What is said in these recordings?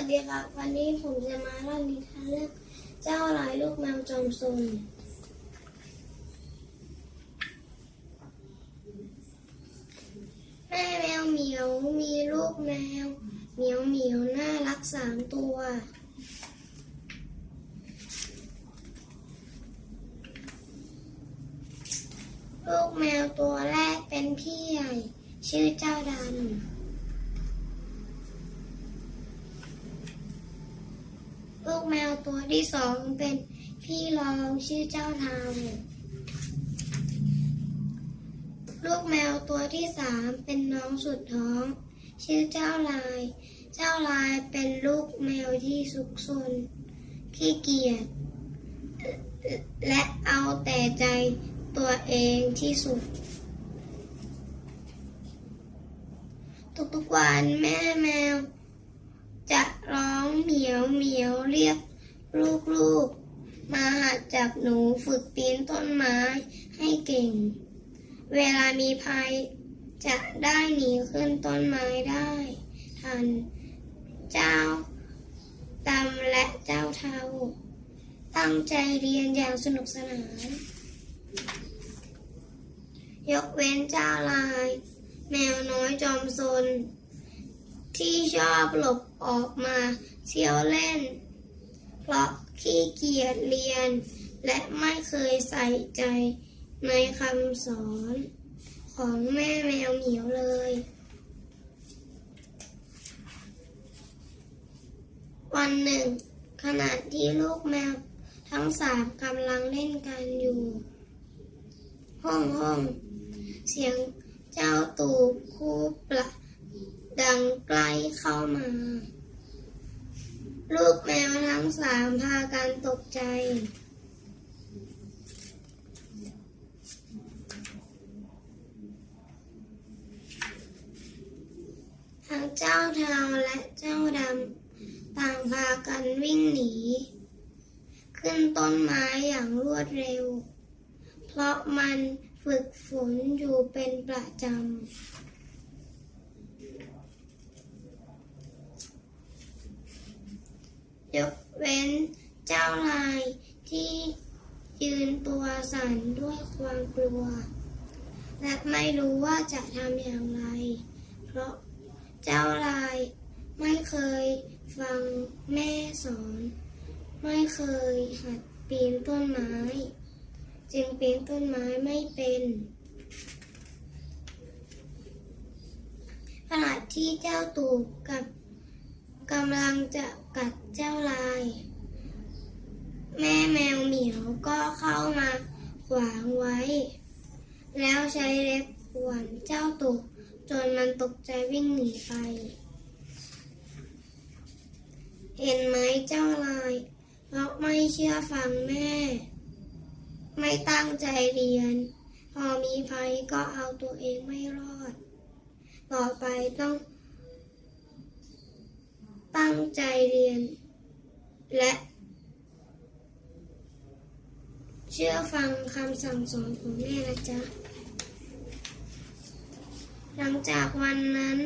วัสดีครับ วันนี้ผมจะมาเล่านิทานเรื่องเจ้าลายลูกแมวจอมซนแม่แมวเหมียวมีลูกแมว เหมียวเหมียวน่ารักสามตัว ลูกแมวตัวแรกเป็นพี่ใหญ่ ชื่อเจ้าดำ ลูกแมวตัวที่สองเป็นพี่รองชื่อเจ้าทามลูกแมวตัวที่สามเป็นน้องสุดท้อง ชื่อเจ้าลาย เจ้าลายเป็นลูกแมวที่สุกซนขี้เกียจและเอาแต่ใจตัวเองที่สุด ทุกๆวันแม่แมว จะร้องเหมียวเหมียวเรียกลูกๆ มาหัดจับหนูฝึกปีนต้นไม้ให้เก่ง เวลามีภัยจะได้หนีขึ้นต้นไม้ได้ทัน เจ้าดำและเจ้าเทาตั้งใจเรียนอย่างสนุกสนาน ยกเว้นเจ้าลาย แมวน้อยจอมซน ที่ชอบหลบออกมาเที่ยวเล่น เพราะขี้เกียจเรียน และไม่เคยใส่ใจในคำสอนของแม่แมวเหมียวเลย วันหนึ่ง ขณะที่ลูกแมวทั้งสามกำลังเล่นกันอยู่ ห้องห้อง เสียงเจ้าตูบคู่ปละ ดังใกล้เข้ามา ลูกแมวทั้งสามพากันตกใจ ทั้งเจ้าเทาและเจ้าดำต่างพากันวิ่งหนี ขึ้นต้นไม้อย่างรวดเร็ว เพราะมันฝึกฝนอยู่เป็นประจำ ยกเว้นเจ้าลายที่ยืนตัวสั่นด้วยความกลัว และไม่รู้ว่าจะทำอย่างไร เพราะเจ้าลายไม่เคยฟังแม่สอน ไม่เคยหัดปีนต้นไม้ จึงปีนต้นไม้ไม่เป็นขณะที่เจ้าตูบกับ กำลังจะกัดเจ้าลาย แม่แมวเหมียวก็เข้ามาขวางไว้ แล้วใช้เล็บขวนเจ้าตูบจนมันตกใจวิ่งหนีไป เห็นไหมเจ้าลายเพราะไม่เชื่อฟังแม่ ไม่ตั้งใจเรียน พอมีภัยก็เอาตัวเองไม่รอด ต่อไปต้อง ตั้งใจเรียน และเชื่อฟังคำสั่งสอนของแม่นะจ๊ะ หลังจากวันนั้น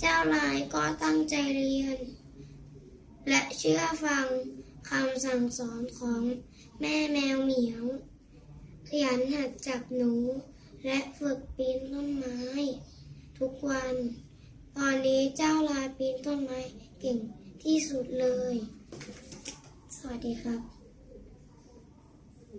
เจ้าลายก็ตั้งใจเรียน และเชื่อฟังคำสั่งสอนของแม่แมวเหมียว ขยันหัดจับหนู และฝึกปีนต้นไม้ ทุกวัน ตอนนี้เจ้าลายปีนต้นไม้เก่งที่สุดเลย สวัสดีครับ